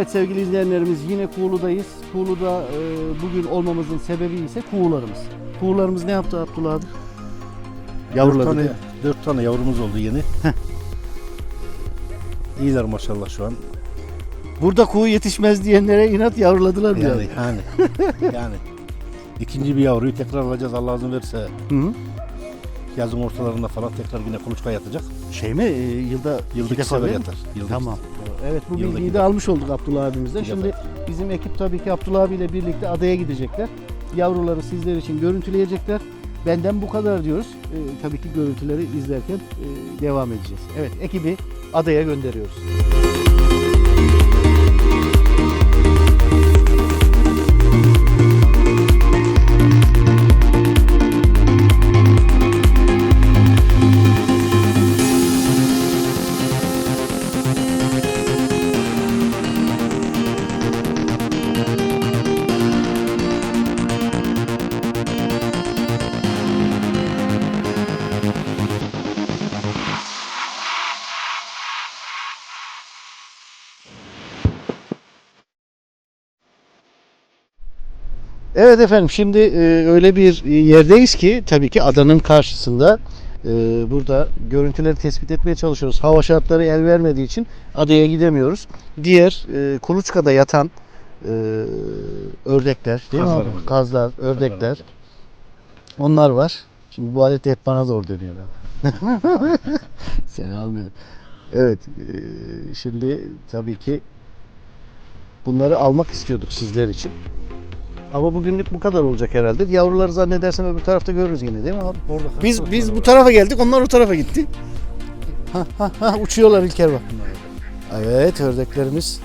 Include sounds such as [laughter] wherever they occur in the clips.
Evet sevgili izleyenlerimiz yine Kuğulu'dayız. Kuğulu'da e, bugün olmamızın sebebi ise kuğularımız. Kuğularımız ne yaptı Abdullah abi? Yavruladı. tane, değil mi? dört tane yavrumuz oldu yeni. İyiler maşallah şu an. Burada kuğu yetişmez diyenlere inat yavruladılar diyor. Yani yani. [laughs] yani. İkinci bir yavruyu tekrar alacağız Allah izin verirse. Hı hı. Yazın ortalarında falan tekrar yine kuluçka yatacak. Şey mi? e, yılda Yılda iki sefer değil mi? yatar. Yılda Tamam. Evet bu Yılda bilgiyi de almış olduk Abdullah abimizden. İki Şimdi bizim ekip tabii ki Abdullah abiyle birlikte adaya gidecekler. Yavruları sizler için görüntüleyecekler. Benden bu kadar diyoruz. Ee, tabii ki görüntüleri izlerken e, devam edeceğiz. Evet ekibi adaya gönderiyoruz. Evet efendim şimdi e, öyle bir yerdeyiz ki tabii ki adanın karşısında e, burada görüntüleri tespit etmeye çalışıyoruz. Hava şartları el vermediği için adaya gidemiyoruz. Diğer e, kuluçkada yatan e, ördekler değil mi Kazlar abi? var. Kazlar, ördekler. Onlar var. Şimdi bu alet hep bana doğru dönüyor. [laughs] Seni almıyorum. Evet. e, şimdi tabii ki bunları almak istiyorduk sizler için. Ama bugünlük bu kadar olacak herhalde. Yavruları zannedersem öbür tarafta görürüz yine değil mi abi? Orada Biz biz bu tarafa geldik, onlar o tarafa gitti. Ha ha ha uçuyorlar İlker bak. Evet ördeklerimiz.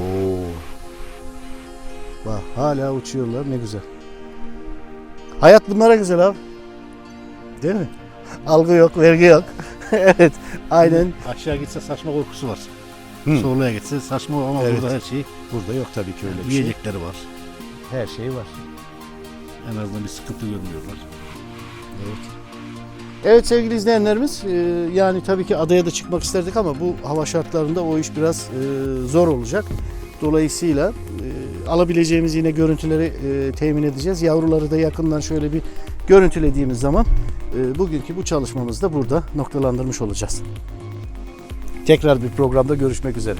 Oo. Bak hala uçuyorlar ne güzel. Hayat bunlara güzel abi. Değil mi? Algı yok, vergi yok. [laughs] evet, aynen. Aşağı gitse saçma korkusu var. Hı. Solaya gitse saçma ama Evet. burada her şey Burada yok tabii ki öyle bir şey. yiyecekleri var. Her şey var. En azından bir sıkıntı görmüyorlar. Evet sevgili izleyenlerimiz e, yani tabii ki adaya da çıkmak isterdik ama bu hava şartlarında o iş biraz e, zor olacak. Dolayısıyla e, alabileceğimiz yine görüntüleri e, temin edeceğiz. Yavruları da yakından şöyle bir görüntülediğimiz zaman e, bugünkü bu çalışmamızı da burada noktalandırmış olacağız. Tekrar bir programda görüşmek üzere.